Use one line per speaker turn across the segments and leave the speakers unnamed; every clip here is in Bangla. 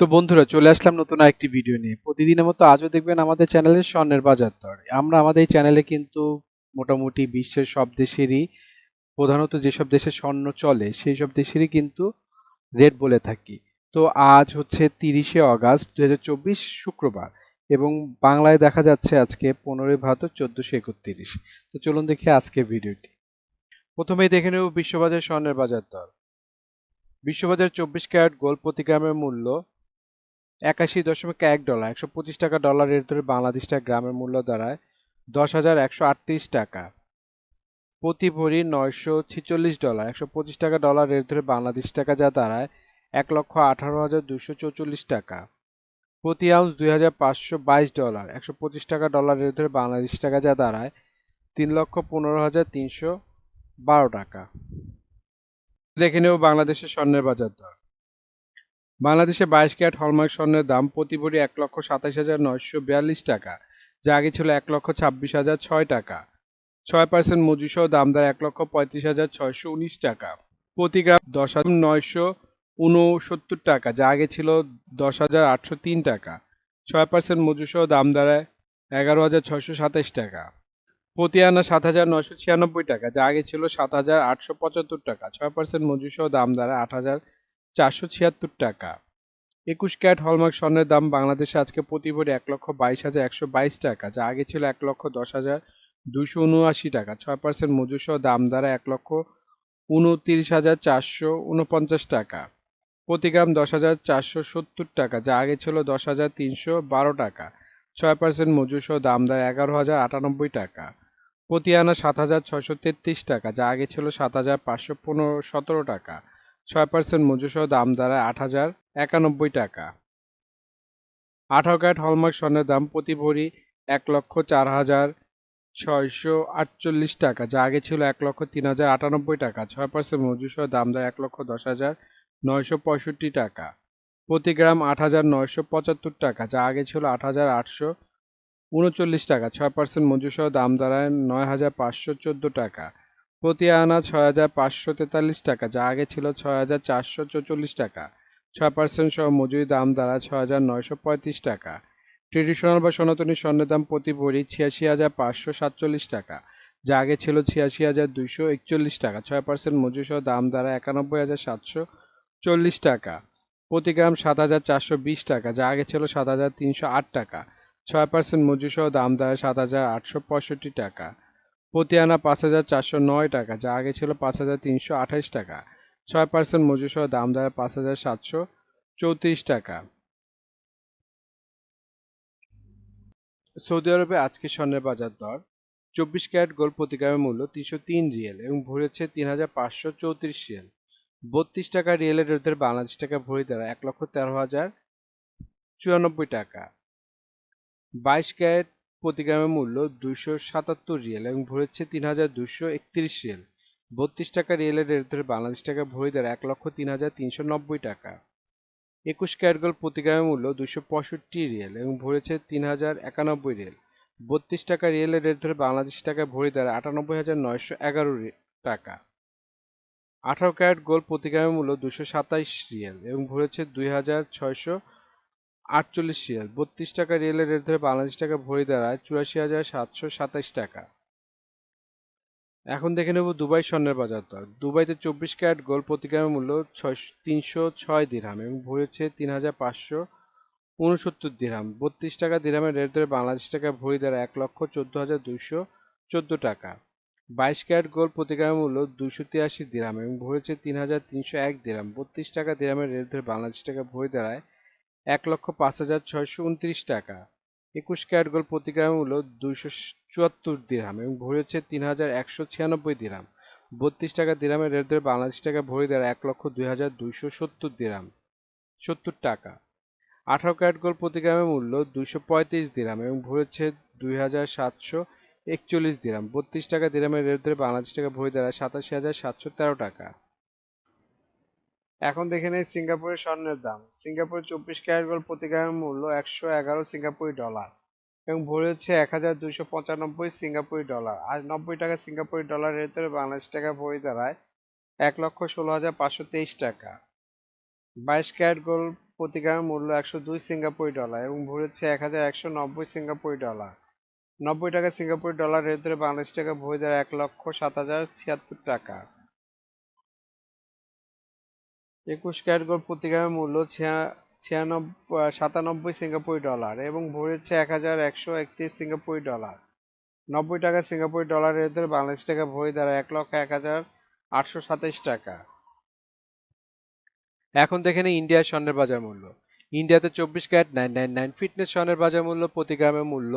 তো বন্ধুরা, চলে আসলাম নতুন আরেকটি ভিডিও নিয়ে। প্রতিদিনের মতো আজও দেখবেন আমাদের চ্যানেলে স্বর্ণের বাজার দর। আমরা আমাদের এই চ্যানেলে কিন্তু মোটামুটি বিশ্বের সব দেশেরই, প্রধানত যেসব দেশে স্বর্ণ চলে, সেই সব দেশেরই কিন্তু রেট বলে থাকি। তো আজ হচ্ছে তিরিশে অগাস্ট দু হাজার চব্বিশ শুক্রবার এবং বাংলায় দেখা যাচ্ছে আজকে পনেরোই ভাদ্র চোদ্দশো একত্রিশ। তো চলুন দেখি আজকে ভিডিওটি। প্রথমেই দেখে নেব বিশ্ববাজার স্বর্ণের বাজার দর। বিশ্ববাজার চব্বিশ ক্যারেট গোল্ড প্রতি গ্রামের মূল্য একাশি দশমিক এক ডলার, একশো পঁচিশ টাকা ডলার রেট ধরে বাংলাদেশ টাকা গ্রামের মূল্য দাঁড়ায় দশ হাজার একশো আটত্রিশ টাকা। প্রতি ভরি নয়শো ছিচল্লিশ ডলার, একশো পঁচিশ টাকা ডলার রেট ধরে বাংলাদেশ টাকা যা দাঁড়ায় এক লক্ষ আঠারো হাজার দুশো চৌচল্লিশ টাকা। প্রতি আউন্স দুই হাজার পাঁচশো বাইশ ডলার, একশো পঁচিশ টাকা ডলার রেট ধরে বাংলাদেশ টাকা যা দাঁড়ায় তিন লক্ষ পনেরো হাজার তিনশো বারো টাকা। দেখে নেব বাংলাদেশের স্বর্ণের বাজার দর। বাংলাদেশে বাইশ ক্যারেট হলমার্ক স্বর্ণের দাম প্রতি ভরি এক লক্ষ সাতাশ হাজার নয়শো বিয়াল্লিশ টাকা। যা আগে ছিল এক লক্ষ ছাব্বিশ হাজার ছয় টাকা। ছয় পার্সেন্ট মজুসহ দাম দেয় এক লক্ষ পঁয়ত্রিশ হাজার ছয়শো উনিশ টাকা। প্রতি গ্রাম দশ হাজার নয়শো উনসত্তর টাকা, যা আগে ছিল দশ হাজার আটশো তিন টাকা। ছয় পার্সেন্ট মজুসহ দাম দাঁড়ায় এগারো হাজার ছয়শো সাতাশ টাকা। প্রতি আনা সাত হাজার নয়শো ছিয়ানব্বই টাকা, যা আগে ছিল সাত হাজার আটশো পঁচাত্তর টাকা। ছয় পার্সেন্ট মজুসহ দাম দাঁড়ায় আট হাজার চারশো ছিয়াত্তর টাকা। একুশ ক্যারেট হলমার্ক স্বর্ণের দাম বাংলাদেশে আজকে প্রতি এক লক্ষ বাইশ হাজার একশো বাইশ টাকা, যা আগে ছিল এক লক্ষ দশ হাজার দুশো উনআশি টাকা। ছয় পার্সেন্ট মজুসহ দাম দ্বারা এক লক্ষ উনতিরিশ হাজার চারশো উনপঞ্চাশ টাকা। প্রতি গ্রাম দশ হাজার চারশো সত্তর টাকা, যা আগে ছিল দশ হাজার তিনশো বারো টাকা। ছয় পার্সেন্ট মজুসহ দাম দ্বারা এগারো হাজার আটানব্বই টাকা। প্রতি আনা সাত হাজার ছশো তেত্রিশ টাকা, যা আগে ছিল সাত হাজার পাঁচশো পনেরো সতেরো টাকা। ছয় পার্সেন্ট মজুসহ দাম দাঁড়ায় আট হাজার একানব্বই টাকা। আঠারো ক্যারেট হলমার্ক স্বর্ণের দাম প্রতি ভরি এক লক্ষ চার হাজার ছয়শো আটচল্লিশ টাকা, যা আগে ছিল এক লক্ষ তিন হাজার আটানব্বই টাকা। ছয় পার্সেন্ট মজুসহ দাম দেয় এক লক্ষ দশ হাজার নয়শো পঁয়ষট্টি টাকা। প্রতি গ্রাম আট হাজার নয়শো পঁচাত্তর টাকা, যা আগে ছিল আট হাজার আটশো উনচল্লিশ টাকা। ছয় পার্সেন্ট মজুসহ দাম দাঁড়ায় নয় হাজার পাঁচশো চোদ্দ টাকা। প্রতি আনা ছয় হাজার পাঁচশো তেতাল্লিশ টাকা, যা আগে ছিল ছয় হাজার চারশো চৌচল্লিশ টাকা। ছয় পার্সেন্ট সহ মজুরি দাম দ্বারা ছয় হাজার নয়শো পঁয়ত্রিশ টাকা। ট্রেডিশনাল বা সনাতনী স্বর্ণের দাম প্রতি ভরি ছিয়াশি হাজার পাঁচশো সাতচল্লিশ টাকা, যা আগে ছিল ছিয়াশি হাজার দুইশো একচল্লিশ টাকা। ছয় পার্সেন্ট মজুরি সহ দাম দ্বারা একানব্বই হাজার সাতশো চল্লিশ টাকা। প্রতি গ্রাম সাত হাজার চারশো বিশ টাকা, যা আগে ছিল সাত হাজার তিনশো আট টাকা। ছয় পার্সেন্ট মজুরি সহ দাম দ্বারা সাত হাজার আটশো পঁয়ষট্টি টাকা। প্রতি আনা পাঁচ হাজার চারশো নয় টাকা, যা আগে ছিল পাঁচ হাজার তিনশো আঠাইশ টাকা। ছয় পার্সেন্ট মজুরি সহ দাম দাঁড়ায় পাঁচ হাজার সাতশো চৌত্রিশ টাকা। সৌদি আরবে আজকে স্বর্ণের বাজার দর, চব্বিশ ক্যারেট গোল্ড প্রতি গ্রামের মূল্য তিনশো তিন রিয়েল এবং ভরি হচ্ছে তিন হাজার পাঁচশো চৌত্রিশ রিয়েল। বত্রিশ টাকা রিয়েলের বিরুদ্ধে বাংলাদেশ টাকা ভরি দ্বারা এক লক্ষ তেরো হাজার চুরানব্বই টাকা। বাইশ ক্যারেট প্রতি গ্রামের মূল্য দুশো সাতাত্তর রিয়েল এবং ভরি হচ্ছে তিন হাজার দুশো একত্রিশ রিয়েল। বত্রিশ টাকা রিয়েলের ধরে বাংলাদেশ টাকা ভরি দেয় এক লক্ষ তিন হাজার তিনশো নব্বই টাকা। একুশ ক্যারেট প্রতি গ্রামের মূল্য দুশো পঁয়ষট্টি রিয়েল এবং ভরেছে তিন হাজার একানব্বই রিয়েল। বত্রিশ টাকা রিয়েলের রেট ধরে বাংলাদেশ টাকা ভরি দ্বারা আটানব্বই হাজার নয়শো এগারো টাকা। আঠারো ক্যারেট গোল্ড প্রতি গ্রামের মূল্য দুশো সাতাইশ রিয়েল এবং ভরেছে দুই হাজার ছয়শো আটচল্লিশ রিয়েল বত্রিশ টাকা রিয়েলের রেট ধরে বাংলাদেশ টাকা ভরি দ্বারা চুরাশি হাজার সাতশো সাতাশ টাকা। এখন দেখে নেব দুবাই স্বর্ণের বাজার দর। দুবাইতে চব্বিশ ক্যারেট গোল্ড প্রতি গ্রামের মূল্য ছয়, তিনশো ছয় দিরহাম এবং ভরি হচ্ছে তিন হাজার পাঁচশো উনসত্তর দিরহাম। বত্রিশ টাকা দিরহামের রেট ধরে বাংলাদেশ টাকা ভরি দ্বারা এক লক্ষ চোদ্দ হাজার দুইশো চোদ্দ টাকা। বাইশ ক্যারেট গোল্ড প্রতি গ্রামের মূল্য দুশো তিরাশি দিরহাম এবং ভরি হচ্ছে তিন হাজার তিনশো এক দিরহাম। বত্রিশ টাকা দিরহামের রেট ধরে বাংলাদেশ টাকা ভরি দাঁড়ায় এক লক্ষ পাঁচ হাজার ছয়শো উনত্রিশ টাকা। একুশ ক্যারেট গোল্ড প্রতি গ্রামের মূল্য দুইশো চুয়াত্তর দিরহাম এবং ভরি হচ্ছে তিন হাজার একশো ছিয়ানব্বই দিরহাম। বত্রিশ টাকা দিরহামের রেট ধরে বাংলাদেশ টাকা ভরি দেয় এক লক্ষ দুই হাজার দুইশো সত্তর দিরহাম। সত্তর টাকা। আঠারো ক্যারেট গোল্ড প্রতি গ্রামের মূল্য দুইশো পঁয়ত্রিশ দিরহাম এবং ভরি হচ্ছে দুই হাজার সাতশো একচল্লিশ দিরহাম। বত্রিশ টাকা দিরহামের রেট ধরে বাংলাদেশ টাকা ভরি দেয় সাতাশি হাজার সাতশো তেরো টাকা। এখন দেখে নেই সিঙ্গাপুরের স্বর্ণের দাম। সিঙ্গাপুরের চব্বিশ ক্যারেট গোল্ড প্রতি গ্রামের মূল্য একশো এগারো সিঙ্গাপুরি ডলার এবং ভরি হচ্ছে এক হাজার দুশো পঁচানব্বই সিঙ্গাপুরি ডলার। আর নব্বই টাকা সিঙ্গাপুরি ডলার রেট বাংলাদেশ টাকা ভরি দাঁড়ায় এক লক্ষ ষোলো হাজার পাঁচশো তেইশ টাকা। বাইশ ক্যারেট গোল্ড
প্রতি গ্রামের মূল্য একশো দুই সিঙ্গাপুরি ডলার এবং ভরি হচ্ছে এক হাজার একশো নব্বই সিঙ্গাপুরি ডলার। নব্বই টাকা সিঙ্গাপুরি ডলার রেট বাংলাদেশ টাকা ভরি দ্বারা এক লক্ষ সাত হাজার ছিয়াত্তর টাকা। একুশ ক্যারেট গোল্ড প্রতি গ্রামের মূল্য ছিয়ানব্বই সাতানব্বই সিঙ্গাপুরি ডলার এবং ভরি হচ্ছে এক হাজার একশো একত্রিশ সিঙ্গাপুরি ডলার। নব্বই টাকা সিঙ্গাপুরি ডলার রেট ধরে বাংলাদেশ টাকা ভরি দ্বারা এক লক্ষ এক হাজার আটশো সাতাইশ টাকা।
এখন দেখে নিই ইন্ডিয়ার স্বর্ণের বাজার মূল্য। ইন্ডিয়াতে চব্বিশ carat nine nine nine fitness স্বর্ণের বাজার মূল্য প্রতি গ্রামের মূল্য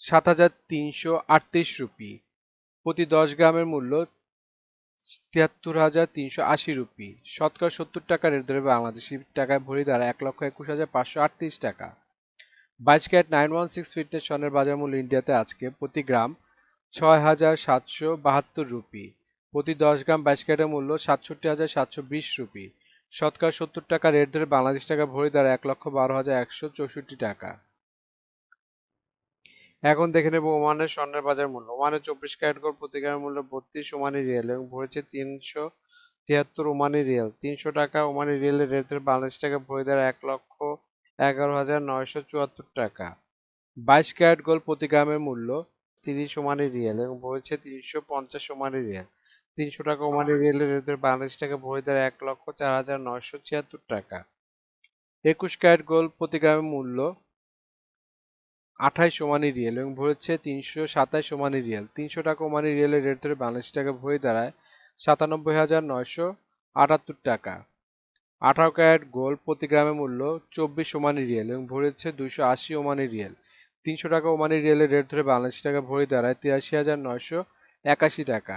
সাত হাজার তিনশো আটত্রিশ রুপি। প্রতি দশ গ্রামের মূল্য তিয়াত্তর হাজার তিনশো আশি রুপি। শতকরা সত্তর টাকা রেট ধরে বাংলাদেশি টাকায় ভরি দ্বারা এক লক্ষ একুশ হাজার পাঁচশো আটত্রিশ টাকা। বাইশ carat nine one six fitness স্বর্ণের বাজার মূল্য ইন্ডিয়াতে আজকে প্রতি গ্রাম ছয় হাজার সাতশো বাহাত্তর রুপি। প্রতি দশ গ্রাম বাইশ ক্যারেটের মূল্য সাতষট্টি হাজার সাতশো বিশ রুপি। শতকরা সত্তর টাকা রেট ধরে বাংলাদেশ টাকা ভরি দ্বারা এক লক্ষ বারো হাজার একশো চৌষট্টি টাকা।
এখন দেখে নেব ওমানের স্বর্ণের বাজার মূল্য। ওমানের চব্বিশ ক্যারেট গোল্ড প্রতি গ্রামের মূল্য বত্রিশ ওমানি রিয়েল এবং ভরেছে তিনশো তিয়াত্তর ওমানি রিয়েল। তিনশো টাকা ওমানি রিয়েলের রেট ধরে বাংলাদেশ টাকা ভরি দ্বারা এক লক্ষ এগারো হাজার নয়শো চুয়াত্তর টাকা।
বাইশ ক্যারেট গোল্ড প্রতি গ্রামের মূল্য
তিরিশ ওমানি রিয়েল এবং ভরেছে তিনশো পঞ্চাশ ওমানি রিয়েল। তিনশো টাকা ওমানি রিয়েলের রেটের বাংলাদেশ টাকা ভরি দেওয়ার এক লক্ষ চার হাজার নয়শো ছিয়াত্তর টাকা।
একুশ ক্যারেট গোল্ড প্রতি গ্রামের মূল্য আঠাইশ ওমানি রিয়েল এবং ভরেছে তিনশো সাতাইশ ওমানি রিয়েল। তিনশো টাকা ওমানি রিয়েলের রেট ধরে বাংলাদেশ টাকা ভরি দাঁড়ায় সাতানব্বই হাজার নয়শো আটাত্তর টাকা। আঠারো ক্যারেট গোল্ড প্রতি গ্রামে মূল্য চব্বিশ ওমানি রিয়েল এবং ভরেছে দুইশো আশি ওমানি রিয়েল। তিনশো টাকা ওমানি রিয়েলের রেট ধরে বাংলাদেশ টাকা ভরি দাঁড়ায় তিরাশি হাজার নয়শো একাশি টাকা।